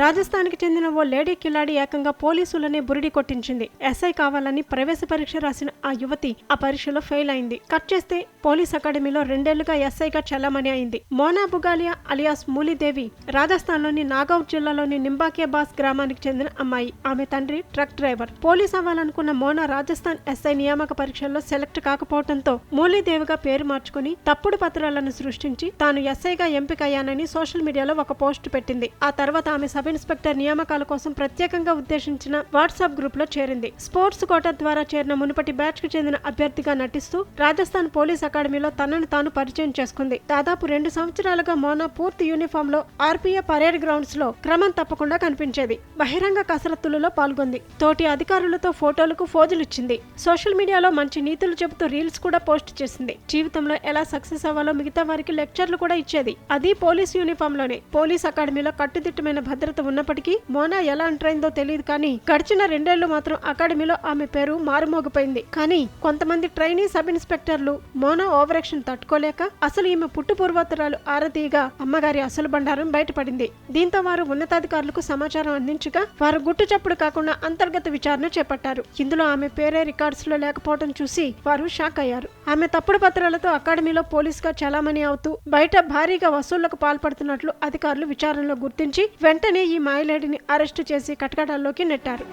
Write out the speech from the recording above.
రాజస్థాన్కి చెందిన ఓ లేడీ కిలాడి ఏకంగా పోలీసులనే బురిడి కొట్టించింది. ఎస్ఐ కావాలని ప్రవేశ పరీక్ష రాసిన ఆ యువతి ఆ పరీక్షలో ఫెయిల్ అయింది. కట్ చేస్తే పోలీస్ అకాడమీలో రెండేళ్ళుగా ఎస్ఐగా చెల్లమని అయింది. మోనా బుగాలియా అలియాస్ మూలీదేవి రాజస్థాన్లోని నాగౌర్ జిల్లాలోని నింబాకేబాస్ గ్రామానికి చెందిన అమ్మాయి. ఆమె తండ్రి ట్రక్ డ్రైవర్. పోలీస్ అవ్వాలనుకున్న మోనా రాజస్థాన్ ఎస్ఐ నియామక పరీక్షల్లో సెలెక్ట్ కాకపోవడంతో మూలీదేవిగా పేరు మార్చుకుని తప్పుడు పత్రాలను సృష్టించి తాను ఎస్ఐగా ఎంపికయ్యానని సోషల్ మీడియాలో ఒక పోస్ట్ పెట్టింది. ఆ తర్వాత ఆమె సబ్ ఇన్స్పెక్టర్ నియామకాల కోసం ప్రత్యేకంగా ఉద్దేశించిన వాట్సాప్ గ్రూప్లో చేరింది. స్పోర్ట్స్ కోటా ద్వారా చేరిన మునుపటి బ్యాచ్కు చెందిన అభ్యర్థిగా నటిస్తూ రాజస్థాన్ పోలీస్ అకాడమీలో తనను తాను పరిచయం చేసుకుంది. దాదాపు రెండు సంవత్సరాలుగా మోనా పూర్తి యూనిఫామ్లో ఆర్పీఏ పరేడ్ గ్రౌండ్స్లో క్రమం తప్పకుండా కనిపించేది. బహిరంగ కసరత్తులలో పాల్గొంది. తోటి అధికారులతో ఫోటోలకు ఫోజులిచ్చింది. సోషల్ మీడియాలో మంచి నీతులు చెబుతూ రీల్స్ కూడా పోస్ట్ చేసింది. జీవితంలో ఎలా సక్సెస్ అవ్వాలో మిగతా వారికి లెక్చర్లు కూడా ఇచ్చేది. అది పోలీస్ యూనిఫామ్లోనే పోలీస్ అకాడమీలో కట్టుదిట్టమైన భద్రత ఉన్నప్పటికీ మోనా ఎలా ఎంటర్ అయిందో తెలియదు కానీ గడిచిన రెండేళ్ళు మాత్రం అకాడమీలో ఆమె పేరు మారుమోగిపోయింది. కానీ కొంతమంది ట్రైనీ సబ్ ఇన్స్పెక్టర్లు మోనా ఓవరాక్షన్ తట్టుకోలేక అసలు ఈమె పుట్టు పూర్వోత్తరాలు ఆరతీయగా అమ్మగారి అసలు బండారం బయటపడింది. దీంతో వారు ఉన్నతాధికారులకు సమాచారం అందించగా వారు గుట్టు చప్పుడు కాకుండా అంతర్గత విచారణ చేపట్టారు. ఇందులో ఆమె పేరే రికార్డ్స్లో లేకపోవడం చూసి వారు షాక్ అయ్యారు. ఆమె తప్పుడు పత్రాలతో అకాడమీలో పోలీసుగా చలామణి అవుతూ బయట భారీగా వసూళ్ళకు పాల్పడుతున్నట్లు అధికారులు విచారణలో గుర్తించి వెంటనే ఈ మాయలేడిని అరెస్టు చేసి కటకటాల్లోకి నెట్టారు.